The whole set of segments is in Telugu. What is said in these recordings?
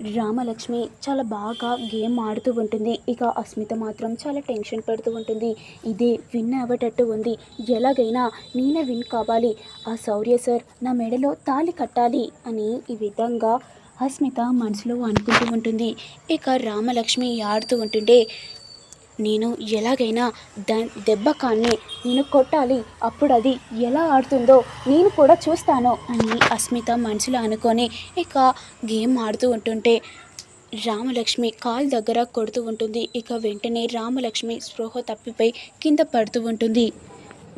రామలక్ష్మి చాలా బాగా గేమ్ ఆడుతూ ఉంటుంది. ఇక అస్మిత మాత్రం చాలా టెన్షన్ పడుతూ ఉంటుంది. ఇదే విన్ అవ్వటట్టు ఉంది. ఎలాగైనా నేనే విన్ కావాలి. ఆ శౌర్య సార్ నా మెడలో తాళి కట్టాలి అని ఈ విధంగా అస్మిత మనసులో అనుకుంటూ ఉంటుంది. ఇక రామలక్ష్మి ఆడుతూ ఉంటుండే నేను ఎలాగైనా ద దెబ్బ కాన్ని నేను కొట్టాలి అప్పుడు అది ఎలా ఆడుతుందో నేను కూడా చూస్తాను అని అస్మిత మనసులో అనుకొని ఇక గేమ్ ఆడుతూ ఉంటుంటే రామలక్ష్మి కాల్ దగ్గర కొడుతూ ఉంటుంది. ఇక వెంటనే రామలక్ష్మి స్పృహ తప్పిపై కింద పడుతూ ఉంటుంది.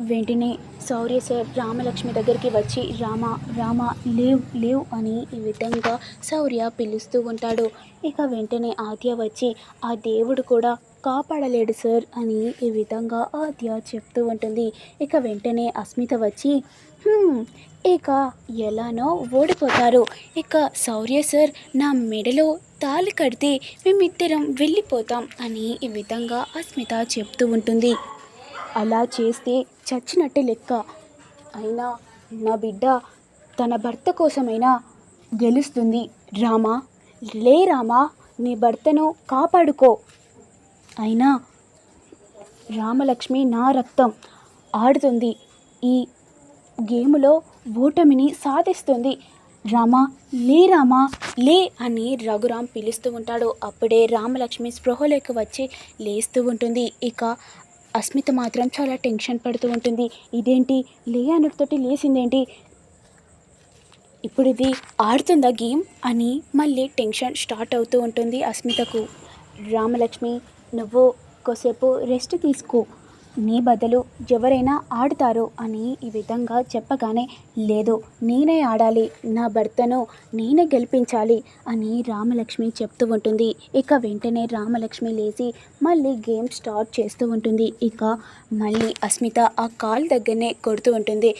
వెంటనే సౌర్య సార్ రామలక్ష్మి దగ్గరికి వచ్చి రామ రామ లేవ్ లేవ్ అని ఈ విధంగా సౌర్య పిలుస్తూ ఉంటాడు. ఇక వెంటనే ఆద్య వచ్చి ఆ దేవుడు కూడా కాపాడలేడు సార్ అని ఈ విధంగా ఆద్య చెప్తూ ఉంటుంది. ఇక వెంటనే అస్మిత వచ్చి ఇక ఎలానో ఓడిపోతారు. ఇక సౌర్య సార్ నా మెడలో తాళి కడితే మేమిద్దరం వెళ్ళిపోతాం అని ఈ విధంగా అస్మిత చెప్తూ ఉంటుంది. అలా చేస్తే చచ్చినట్టే లెక్క. అయినా నా బిడ్డ తన భర్త కోసమైనా గెలుస్తుంది. రామా లే రామా నీ భర్తను కాపాడుకో. అయినా రామలక్ష్మి నా రక్తం ఆడుతుంది. ఈ గేములో ఓటమిని సాధిస్తుంది. రామా లే రామా లే అని రఘురామ్ పిలుస్తూ ఉంటాడు. అప్పుడే రామలక్ష్మి స్పృహలోకి వచ్చి లేస్తూ ఉంటుంది. ఇక అస్మిత మాత్రం చాలా టెన్షన్ పడుతూ ఉంటుంది. ఇదేంటి? లే అన్నటితోటి లేసిందేంటి ఇప్పుడు ఇది ఆడుతుందా గేమ్? అని మళ్ళీ టెన్షన్ స్టార్ట్ అవుతూ ఉంటుంది అస్మితకు. రామలక్ష్మి నువ్వు కొసేపు రెస్ట్ తీసుకో. నీ బదులు ఎవరైనా ఆడతారు అని ఈ విధంగా చెప్పగానే లేదు నేనే ఆడాలి నా భర్తను నేనే గెలిపించాలి అని రామలక్ష్మి చెప్తూ ఉంటుంది. ఇక వెంటనే రామలక్ష్మి లేచి మళ్ళీ గేమ్ స్టార్ట్ చేస్తూ ఉంటుంది. ఇక మళ్ళీ అస్మిత ఆ కాల్ దగ్గరనే కొడుతూ ఉంటుంది.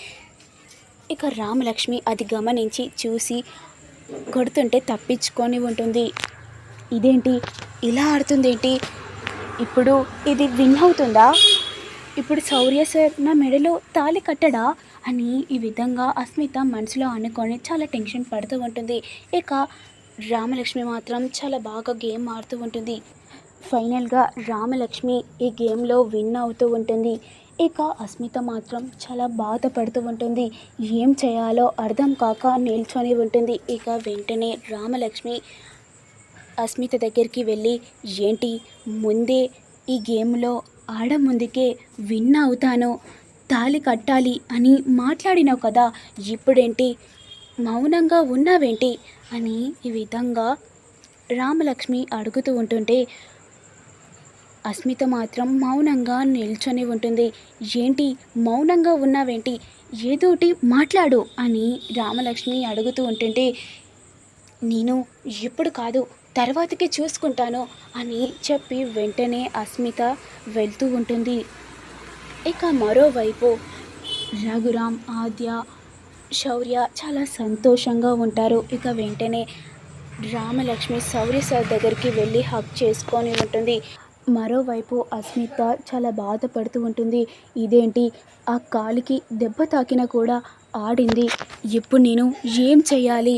ఇక రామలక్ష్మి అది గమనించి చూసి కొడుతుంటే తప్పించుకొని ఉంటుంది. ఇదేంటి? ఇలా ఆడుతుందేంటి? ఇప్పుడు ఇది విన్ అవుతుందా? ఇప్పుడు శౌర్య సార్ నా మెడలో తాళి కట్టడా అని ఈ విధంగా అస్మిత మనసులో అనుకొని చాలా టెన్షన్ పడుతూ ఉంటుంది. ఇక రామలక్ష్మి మాత్రం చాలా బాగా గేమ్ ఆడుతూ ఉంటుంది. ఫైనల్గా రామలక్ష్మి ఈ గేమ్లో విన్ అవుతూ ఉంటుంది. ఇక అస్మిత మాత్రం చాలా బాధపడుతూ ఉంటుంది. ఏం చేయాలో అర్థం కాక నిల్చొని ఉంటుంది. ఇక వెంటనే రామలక్ష్మి అస్మిత దగ్గరికి వెళ్ళి ఏంటి ముందే ఈ గేమ్లో ఆడ ముందుకే విన్ అవుతాను తాళి కట్టాలి అని మాట్లాడినావు కదా ఇప్పుడేంటి? మౌనంగా ఉన్నావేంటి? అని ఈ విధంగా రామలక్ష్మి అడుగుతూ ఉంటుంటే అస్మిత మాత్రం మౌనంగా నిల్చొని ఉంటుంది. ఏంటి? మౌనంగా ఉన్నావేంటి? ఏదోటి మాట్లాడు అని రామలక్ష్మి అడుగుతూ ఉంటుంటే నేను ఇప్పుడు కాదు తర్వాతకి చూసుకుంటాను అని చెప్పి వెంటనే అస్మిత వెళ్తూ ఉంటుంది. ఇక మరోవైపు రఘురామ్ ఆద్య శౌర్య చాలా సంతోషంగా ఉంటారు. ఇక వెంటనే రామలక్ష్మి శౌర్య సార్ దగ్గరికి వెళ్ళి హక్ చేసుకొని ఉంటుంది. మరోవైపు అస్మిత చాలా బాధపడుతూ ఉంటుంది. ఇదేంటి? ఆ కాలికి దెబ్బ తాకినా కూడా ఆడింది. ఇప్పుడు నేను ఏం చేయాలి?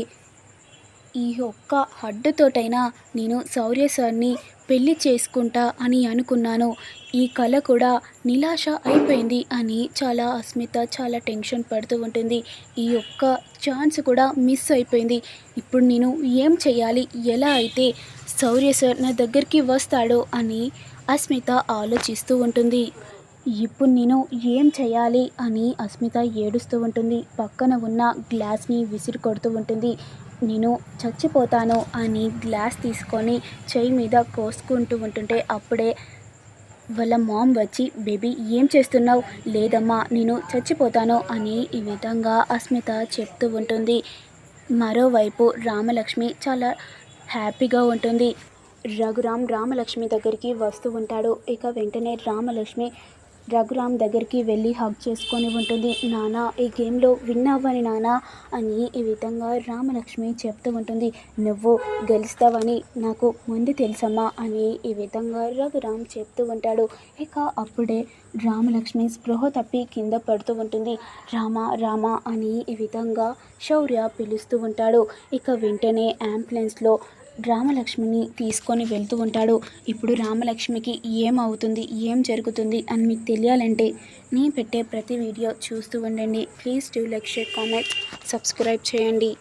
ఈ ఒక్క హడ్డుతోటైనా నేను శౌర్య సార్ని పెళ్ళి చేసుకుంటా అని అనుకున్నాను. ఈ కళ కూడా నిరాశ అయిపోయింది అని చాలా అస్మిత చాలా టెన్షన్ పడుతూ ఉంటుంది. ఈ ఒక్క ఛాన్స్ కూడా మిస్ అయిపోయింది. ఇప్పుడు నేను ఏం చేయాలి? ఎలా అయితే శౌర్య సార్ నా దగ్గరికి వస్తాడో అని అస్మిత ఆలోచిస్తూ ఉంటుంది. ఇప్పుడు నేను ఏం చేయాలి? అని అస్మిత ఏడుస్తూ ఉంటుంది. పక్కన ఉన్న గ్లాస్ని విసిరి కొడుతూ ఉంటుంది. నేను చచ్చిపోతాను అని గ్లాస్ తీసుకొని చెయ్యి మీద కోసుకుంటూ ఉంటుంటే అప్పుడే వాళ్ళ మామ్ వచ్చి బేబీ ఏం చేస్తున్నావు? లేదమ్మా నేను చచ్చిపోతాను అని ఈ విధంగా అస్మిత చెప్తూ ఉంటుంది. మరోవైపు రామలక్ష్మి చాలా హ్యాపీగా ఉంటుంది. రఘురామ్ రామలక్ష్మి దగ్గరికి వస్తూ ఉంటాడు. ఇక వెంటనే రామలక్ష్మి రఘురామ్ దగ్గరికి వెళ్ళి హగ్ చేసుకొని ఉంటుంది. నాన్న ఈ గేమ్లో విన్ అవ్వని నాన్న అని ఈ విధంగా రామలక్ష్మి చెప్తూ ఉంటుంది. నువ్వు గెలుస్తావని నాకు ముందు తెలుసమ్మా అని ఈ విధంగా రఘురామ్ చెప్తూ ఉంటాడు. ఇక అప్పుడే రామలక్ష్మి స్పృహ తప్పి కింద పడుతూ ఉంటుంది. రామ రామ అని ఈ విధంగా శౌర్య పిలుస్తూ ఉంటాడు. ఇక వెంటనే అంబులెన్స్లో రామలక్ష్మిని తీసుకొని వెళ్తూ ఉంటాడు. ఇప్పుడు రామలక్ష్మికి ఏమవుతుంది? ఏం జరుగుతుంది? అని మీకు తెలియాలంటే నేను పెట్టే ప్రతి వీడియో చూస్తూ ఉండండి. Please do like share comment subscribe చేయండి.